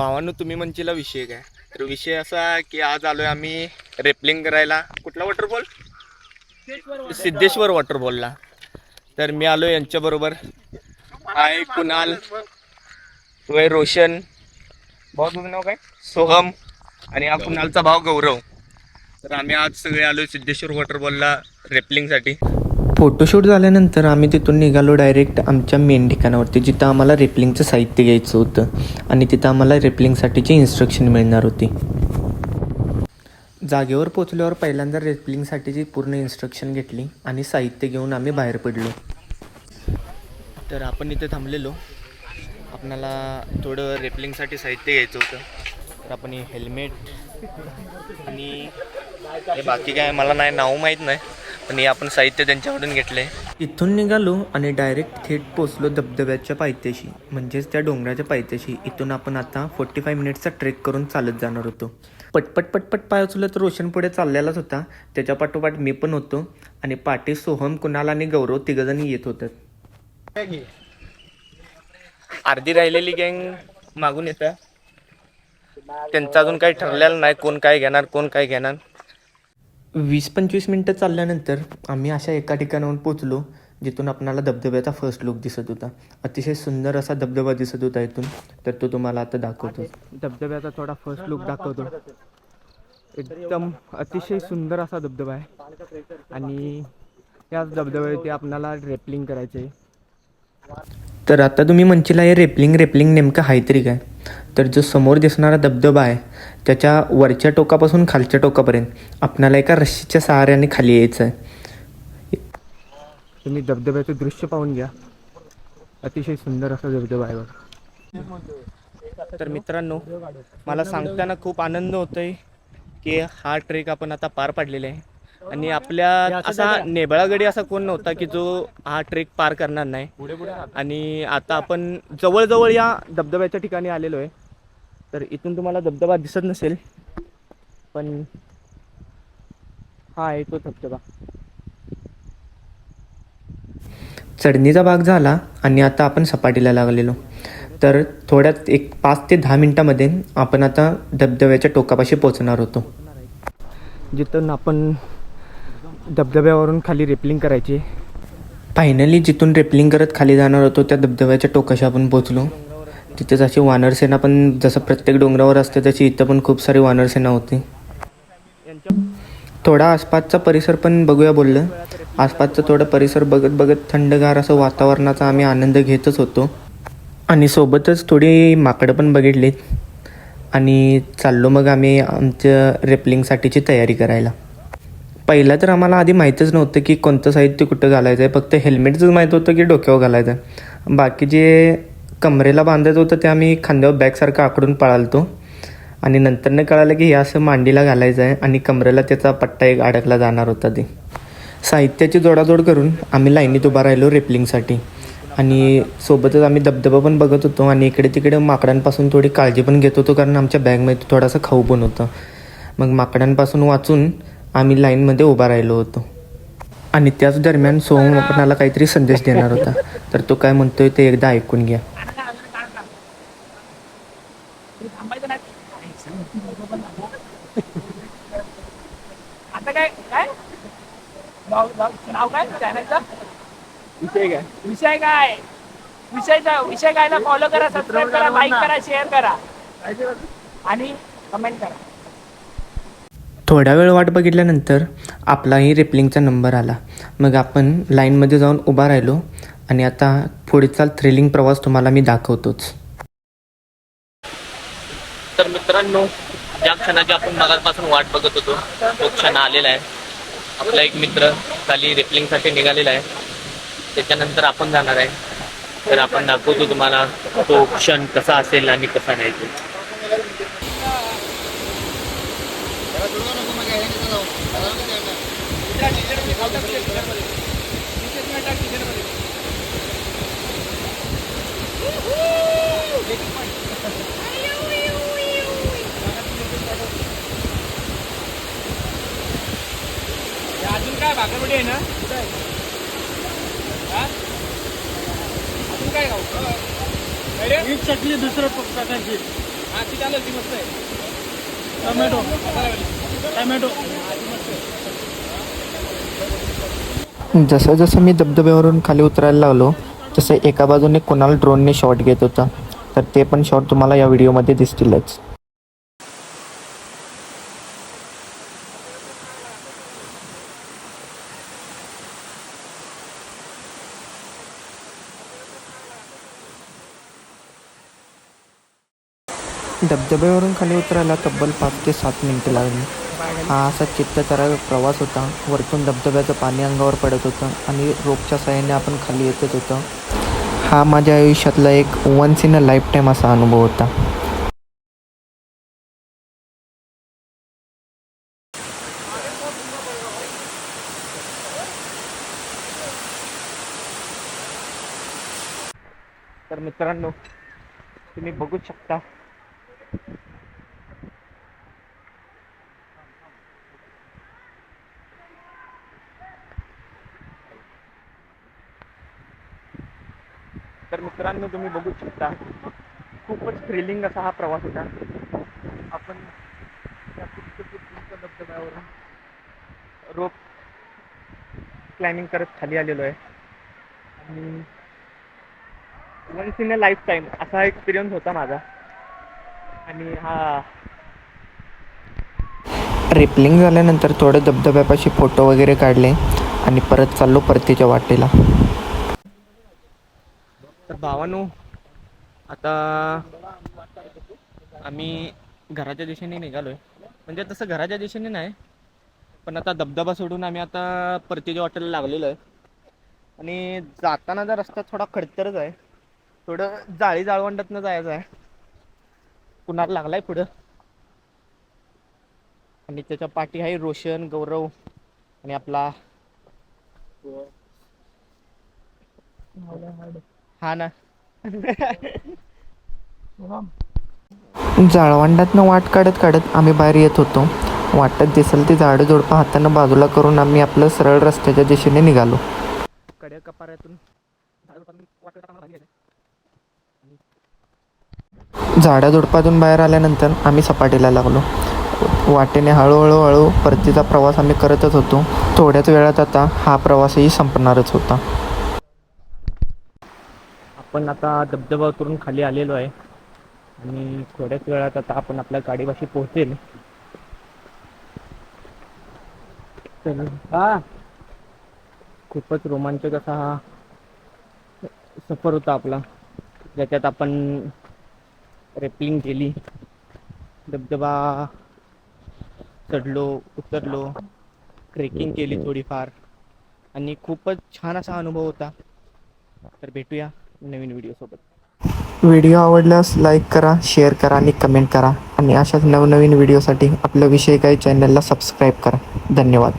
भावांनो तुम्ही म्हणशीला विषय काय? तर विषय असा की आज आलोय आम्ही रेपलिंग करायला. कुठला वॉटरफॉल सिद्धेश्वर वॉटरफॉलला तर मी आलो यांच्याबरोबर हाय कुणाल. वय रोशन. भाऊ तुझं नाव काय? सोहम. आणि हा कुणालचा भाव गौरव. तर आम्ही आज सगळे आलो सिद्धेश्वर वॉटरफॉलला रेपलिंगसाठी. फोटोशूट झाल्यानंतर आम्ही तिथून निघालो डायरेक्ट आमच्या मेन ठिकाणावरती जिथं आम्हाला रेपलिंगचं साहित्य घ्यायचं होतं. आणि तिथं आम्हाला रेपलिंगसाठीची इन्स्ट्रक्शन मिळणार होती. जागेवर पोचल्यावर पहिल्यांदा रेपलिंगसाठीची पूर्ण इन्स्ट्रक्शन घेतली आणि साहित्य घेऊन आम्ही बाहेर पडलो. तर आपण इथे थांबलेलो. आपणाला थोडं रेपलिंगसाठी साहित्य घ्यायचं होतं. तर आपण हेल्मेट आणि बाकी काय मला नाही नाव माहीत नाही. पण हे आपण साहित्य त्यांच्याकडून घेतले इथून निघालो आणि डायरेक्ट थेट पोचलो धबधब्याच्या पायथ्याशी म्हणजेच त्या डोंगराच्या पायथ्याशी. इथून आपण आता फोर्टी फाय मिनिट्सचा ट्रेक करून चालत जाणार होतो. पटपट पटपट पाय उचलत रोशन पुढे चाललेलाच होता. त्याच्या पाठोपाठ मी पण होतो आणि पाठी सोहम कुणाल आणि गौरव तिघजणी येत होतात अर्धी राहिलेली गँग मागून येतं त्यांचं अजून काही ठरलेलं नाही कोण काय घेणार कोण काय घेणार. वीस पंचवीस मिनटं चालल्यानंतर आम्ही अशा एका ठिकाणाहून पोचलो जिथून आपणाला धबधब्याचा फर्स्ट लुक दिसत होता. अतिशय सुंदर असा धबधबा दिसत होता इथून. तर तो तुम्हाला आता दाखवतो. धबधब्याचा थोडा फर्स्ट लुक दाखवतो. एकदम अतिशय सुंदर असा धबधबा आहे. आणि याच धबधब्यावरती आपणाला रेपलिंग करायचं आहे तर आता तुम्ही म्हणशीला हे रेपलिंग रेपलिंग नेमकं आहे तरी काय? तर जो समोर दिसणारा धबधबा आहे त्याच्या वरच्या टोकापासून खालच्या टोकापर्यंत आपणाला एका रस्सीच्या सहाऱ्याने खाली यायचं आहे. तुम्ही धबधब्याचं दृश्य पाहून घ्या. अतिशय सुंदर असा धबधबा आहे बघा. तर मित्रांनो मला सांगताना खूप आनंद होतोय की हा ट्रेक आपण आता पार पाडलेला आहे. आणि आपल्या असा नेबळागडी असा कोण नव्हता की जो हा ट्रेक पार करणार नाही. आणि आता आपण जवळजवळ या धबधब्याच्या ठिकाणी आलेलो आहे. तर इथून तुम्हाला धबधबा दिसत नसेल पण हा आहे तो धबधबा. चढणीचा भाग झाला आणि आता आपण सपाटीला लागलेलो. तर थोड्यात एक पाच ते दहा मिनटामध्ये आपण आता धबधब्याच्या टोकापाशी पोहोचणार होतो. जिथून आपण धबधब्यावरून खाली रेपलिंग करायची. फायनली जिथून रेपलिंग करत खाली जाणार होतो त्या धबधब्याच्या टोकाशी आपण पोचलो तिथेच अशी वानरसेना पण जसं प्रत्येक डोंगरावर असते तशी इथं पण खूप सारी वानरसेना होती. थोडा आसपासचा परिसर पण बघूया बोललं. आसपासचा थोडा परिसर बघत बघत थंडगार असं वातावरणाचा आम्ही आनंद घेतच होतो. आणि सोबतच थोडी माकडं पण बघितलीत. आणि चाललो मग आम्ही आमच्या रेपलिंगसाठीची तयारी करायला. पहिला तर आम्हाला आधी माहीतच नव्हतं की कोणतं साहित्य कुठं घालायचं आहे फक्त हेल्मेटचंच माहीत होतं की डोक्यावर घालायचं आहे बाकी जे कमरेला बांधायचं होतं ते आम्ही खांद्यावर बॅगसारखं आकडून पळालतो. आणि नंतरनं कळालं की हे असं मांडीला घालायचं आहे आणि कमरेला त्याचा पट्टा एक अडकला जाणार होता ते. साहित्याची जोडाजोड करून आम्ही लाईनीत उभा राहिलो रेपलिंगसाठी. आणि सोबतच आम्ही धबधबा पण बघत होतो आणि इकडे तिकडे माकडांपासून थोडी काळजी पण घेत होतो कारण आमच्या बॅगमध्ये थोडासा खाऊ पण होतं. मग माकडांपासून वाचून आम्ही लाईनमध्ये उभा राहिलो होतो. आणि त्याच दरम्यान सोहम आपणाला काहीतरी संदेश देणार होता. तर तो काय म्हणतोय ते एकदा ऐकून घ्या. आता काय काय? नाव नाव- नाव काय? चॅनलचं? विषय काय? विषय काय? विषयचा विषय कायला फॉलो करा सबस्क्राईब करा लाईक करा शेअर करा. आणि कमेंट करा. थोडा वेळ वाट बघितल्यानंतर आपलाही रेपलिंगचा नंबर आला. मग आपण लाईनमध्ये जाऊन उभा राहिलो आणि आता पुढचा थ्रिलिंग प्रवास तुम्हाला मी दाखवतोच. तर मित्रांनो ज्या क्षणाची आपण मगापासून वाट बघत होतो तो क्षण आलेला आहे. आपला एक मित्र खाली रेपलिंगसाठी निघालेला आहे. त्याच्यानंतर आपण जाणार आहे. तर आपण दाखवतो तुम्हाला तो क्षण कसा असेल आणि कसा नाही तो. अजून काय भाकरवडी आहे ना? हा? अजून काय खाऊ? ही चटणी दुसरं टाकायची जसं जसं मी धबधब्यावरून खाली उतरायला लागलो तसं एका बाजूने कुणाल ड्रोनने शॉट घेत होता. तर ते पण शॉट तुम्हाला या व्हिडिओमध्ये दिसतीलच. धबधब्यावरून खाली उतरायला तब्बल पाच ते सात मिनिटं लागली. हा असा चित्तथरारक प्रवास होता. वरतून धबधब्याचं पाणी अंगावर पडत होतं आणि रोपच्या साह्याने आपण खाली येतच होतं. हा माझ्या आयुष्यातला एक once in a life time असा अनुभव होता. तर मित्रांनो तुम्ही बघू शकता तर मित्रांनो तुम्ही बघू शकता खूपच थ्रिलिंग असा हा प्रवास होता. आपण धबधब्यावरून रोप क्लाइम्बिंग करत खाली आलेलो आहे. आणि once in a life time असा एक्सपिरियन्स होता माझा. आणि हा. रिपलिंग झाल्यानंतर थोडं धबधब्यापाशी फोटो वगैरे काढले आणि परत चाललो परतीच्या वाटेला. तर भावानो आता आम्ही घराच्या दिशेने निघालोय. म्हणजे तसं घराच्या दिशेने नाही पण आता धबधबा सोडून आम्ही आता परतीच्या वाटेला लागलेलो आहे. आणि जाताना रस्ता थोडा खडतरच आहे थोडं जाळी जाळवंडातनं जायचं आहे. कुणाला लागलाय पुढं? आणि त्याच्या पाठी आहे रोशन गौरव आणि आपला हा ना. जाळवांडातनं वाट काढत काढत आम्ही बाहेर येत होतो. वाटत दिसेल ते झाडं झुडपं हातानं बाजूला करून आम्ही आपलं सरळ रस्त्याच्या दिशेने निघालो. कड्या कपाऱ्यातून वाटेत आम्हाला बाहेर यायचंय. झाडाझुडपातून बाहेर आल्यानंतर आम्ही सपाटीला लागलो. वाटेने हळूहळू हळू परतीचा प्रवास आम्ही करतच होतो. थोड्याच वेळात आता हा प्रवासही संपणारच होता. आपण आता धबधबा उतरून खाली आलेलो आहे. आणि थोड्याच वेळात आता आपण आपल्या गाडीपाशी पोहोचेल. तर हा खूपच रोमांचक असा हा सफर होता आपला. ज्याच्यात आपण रेपलिंग केली. धबधबा चढलो उतरलो. ट्रेकिंग केली थोडीफार. आणि खूपच छान असा अनुभव होता. तर भेटूया नवीन व्हिडिओसोबत व्हिडिओ आवडल्यास लाईक करा शेअर करा आणि कमेंट करा. आणि अशाच नवनवीन व्हिडिओसाठी आपल्या विषय काही चॅनलला सबस्क्राईब करा. धन्यवाद.